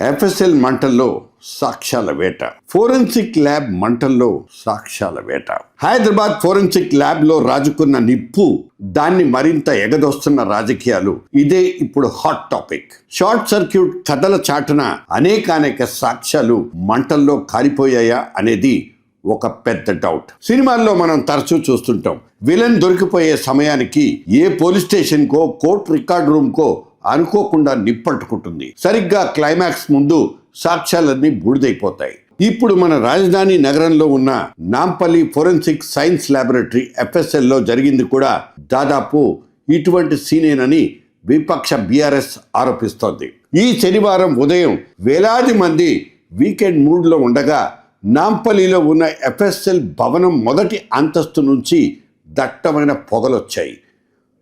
FSL మంటల్లో సాక్ష్యాల వేట. Forensic lab మంటల్లో సాక్ష్యాల వేట. హైదరాబాద్ ఫోరెన్సిక్ ల్యాబ్లో రాజుకున్న నిప్పు దాన్ని మరింత ఎగదొస్తున్న రాజకీయాలు. ఇదే ఇప్పుడు హాట్ టాపిక్ షార్ట్ సర్క్యూట్ కథల చాటున అనేకానేక సాక్ష్యాలు మంటల్లో కాలిపోయాయా అనేది ఒక పెద్ద డౌట్ సినిమాల్లో మనం తరచూ చూస్తుంటాం. విలన్ దొరికిపోయే సమయానికి ఏ పోలీస్ స్టేషన్కో కోర్టు కోర్ట్ రికార్డ్ రూమ్కో అనుకోకుండా నిప్పంటుకుంటుంది. సరిగ్గా క్లైమాక్స్ ముందు సాక్ష్యాలన్నీ బూడిదైపోతాయి. ఇప్పుడు మన రాజధాని నగరంలో ఉన్న నాంపల్లి ఫోరెన్సిక్ సైన్స్ ల్యాబొరేటరీ ఎఫ్ఎస్ఎల్లో జరిగింది కూడా దాదాపు ఇటువంటి సీనేనని విపక్ష బీఆర్ఎస్ ఆరోపిస్తోంది. ఈ శనివారం ఉదయం వేలాది మంది వీకెండ్ మూడ్లో ఉండగా నాంపల్లిలో ఉన్న ఎఫ్ఎస్ఎల్ భవనం మొదటి అంతస్తు నుంచి దట్టమైన పొగలొచ్చాయి.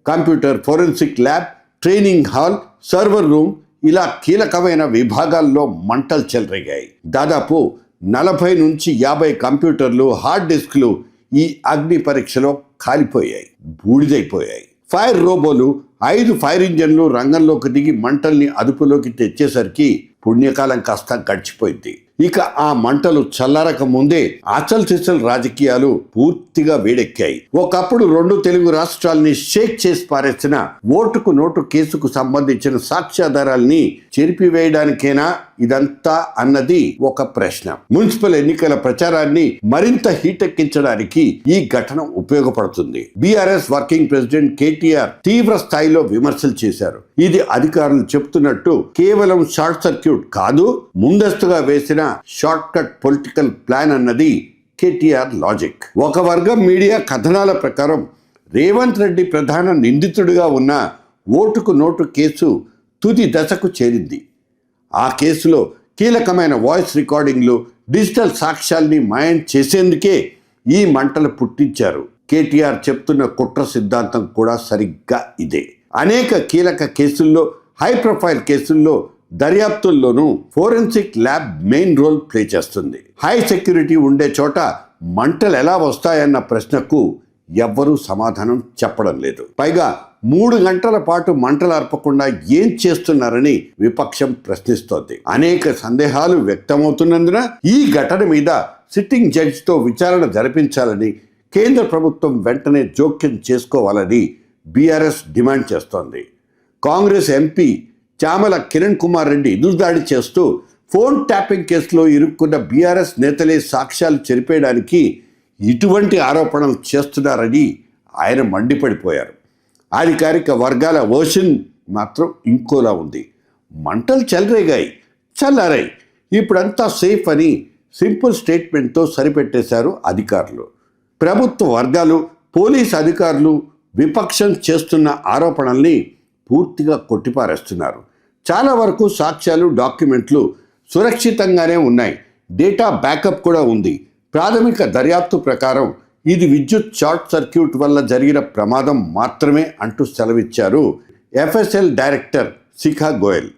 Computer forensic lab training hall server room ఇలా కీలకమైన విభాగాల్లో మంటలు చెలరేగాయి. దాదాపు నలభై నుంచి యాభై కంప్యూటర్లు హార్డ్ డిస్క్లు ఈ అగ్ని పరీక్షలో కాలిపోయాయి బూడిదైపోయాయి. ఫైర్ రోబోలు ఐదు ఫైర్ ఇంజన్లు రంగంలోకి దిగి మంటల్ని అదుపులోకి తెచ్చేసరికి పుణ్యకాలం కాస్త గడిచిపోయింది. ఇక ఆ మంటలు చల్లారక ముందే అచల్ సిసల్ రాజకీయాలు పూర్తిగా వేడెక్కాయి. ఒకప్పుడు రెండు తెలుగు రాష్ట్రాల్ని షేక్ చేసి పారేసిన ఓటుకు నోటు కేసుకు సంబంధించిన సాక్ష్యాధారాల్ని చెరిపివేయడానికేనా ఇదంతా అన్నది ఒక ప్రశ్న. మున్సిపల్ ఎన్నికల ప్రచారాన్ని మరింత హీటెక్కించడానికి ఈ ఘటన ఉపయోగపడుతుంది. బీఆర్ఎస్ వర్కింగ్ ప్రెసిడెంట్ కేటీఆర్ తీవ్ర స్థాయిలో విమర్శలు చేశారు. ఇది అధికారులు చెప్తున్నట్టు కేవలం షార్ట్ సర్క్యూట్ కాదు ముందస్తుగా వేసిన షార్ట్ కట్ పొలిటికల్ ప్లాన్ అన్నది కేటీఆర్ లాజిక్. ఒక వర్గం మీడియా కథనాల ప్రకారం రేవంత్ రెడ్డి ప్రధాన నిందితుడిగా ఉన్న ఓటుకు నోటు కేసు తుది దశకు చేరింది. ఆ కేసులో కీలకమైన వాయిస్ రికార్డింగ్లు డిజిటల్ సాక్ష్యాల్ని మాయం చేసేందుకే ఈ మంటలు పుట్టించారు. కేటీఆర్ చెప్తున్న కుట్ర సిద్ధాంతం కూడా సరిగ్గా ఇదే. అనేక కీలక కేసుల్లో హై ప్రొఫైల్ కేసుల్లో దర్యాప్తుల్లోనూ forensic lab main role play చేస్తుంది. హై సెక్యూరిటీ ఉండే చోట మంటలు ఎలా వస్తాయన్న ప్రశ్నకు ఎవ్వరూ సమాధానం చెప్పడం లేదు. పైగా మూడు గంటల పాటు మంటలు అర్పకుండా ఏం చేస్తున్నారని విపక్షం ప్రశ్నిస్తోంది. అనేక సందేహాలు వ్యక్తమవుతున్నందున ఈ ఘటన మీద సిట్టింగ్ జడ్జితో విచారణ జరిపించాలని కేంద్ర ప్రభుత్వం వెంటనే జోక్యం చేసుకోవాలని బీఆర్ఎస్ డిమాండ్ చేస్తోంది. కాంగ్రెస్ ఎంపీ చామల కిరణ్ కుమార్ రెడ్డి ఎదురుదాడి చేస్తూ ఫోన్ ట్యాపింగ్ కేసులో ఇరుక్కున్న బీఆర్ఎస్ నేతలే సాక్ష్యాలు చెరిపేయడానికి ఇటువంటి ఆరోపణలు చేస్తున్నారని ఆయన మండిపడిపోయారు. అధికారిక వర్గాల వర్షన్ మాత్రం ఇంకోలా ఉంది. మంటలు చెలరేగాయి చల్లారాయి. ఇప్పుడంతా సేఫ్ అని సింపుల్ స్టేట్మెంట్తో సరిపెట్టేశారు అధికారులు. ప్రభుత్వ వర్గాలు పోలీస్ అధికారులు విపక్షం చేస్తున్న ఆరోపణల్ని పూర్తిగా కొట్టిపారేస్తున్నారు. చాలా వరకు సాక్ష్యాలు డాక్యుమెంట్లు సురక్షితంగానే ఉన్నాయి. డేటా బ్యాకప్ కూడా ఉంది. ప్రాథమిక దర్యాప్తు ప్రకారం ఇది విద్యుత్ షార్ట్ సర్క్యూట్ వల్ల జరిగిన ప్రమాదం మాత్రమే అంటూ సెలవిచ్చారు ఎఫ్ఎస్ఎల్ డైరెక్టర్ శిఖా గోయల్.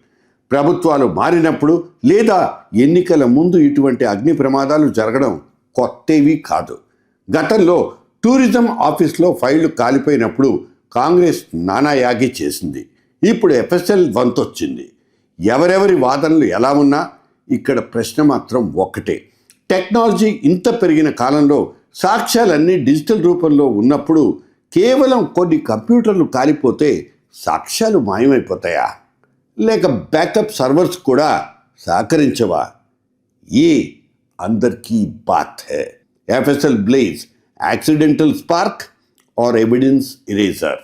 ప్రభుత్వాలు మారినప్పుడు లేదా ఎన్నికల ముందు ఇటువంటి అగ్ని ప్రమాదాలు జరగడం కొత్తవి కాదు. గతంలో టూరిజం ఆఫీస్లో ఫైళ్ళు కాలిపోయినప్పుడు కాంగ్రెస్ నానాయాగి చేసింది. ఇప్పుడు ఎఫ్ఎస్ఎల్ వంతొచ్చింది. ఎవరెవరి వాదనలు ఎలా ఉన్నా ఇక్కడ ప్రశ్న మాత్రం ఒక్కటే. టెక్నాలజీ ఇంత పెరిగిన కాలంలో సాక్ష్యాలన్నీ డిజిటల్ రూపంలో ఉన్నప్పుడు కేవలం కొన్ని కంప్యూటర్లు కాలిపోతే సాక్ష్యాలు మాయమైపోతాయా? లేక బ్యాకప్ సర్వర్స్ కూడా సహకరించవా? ఏ అందరికీ బాత్ హే FSL blaze accidental spark or evidence eraser.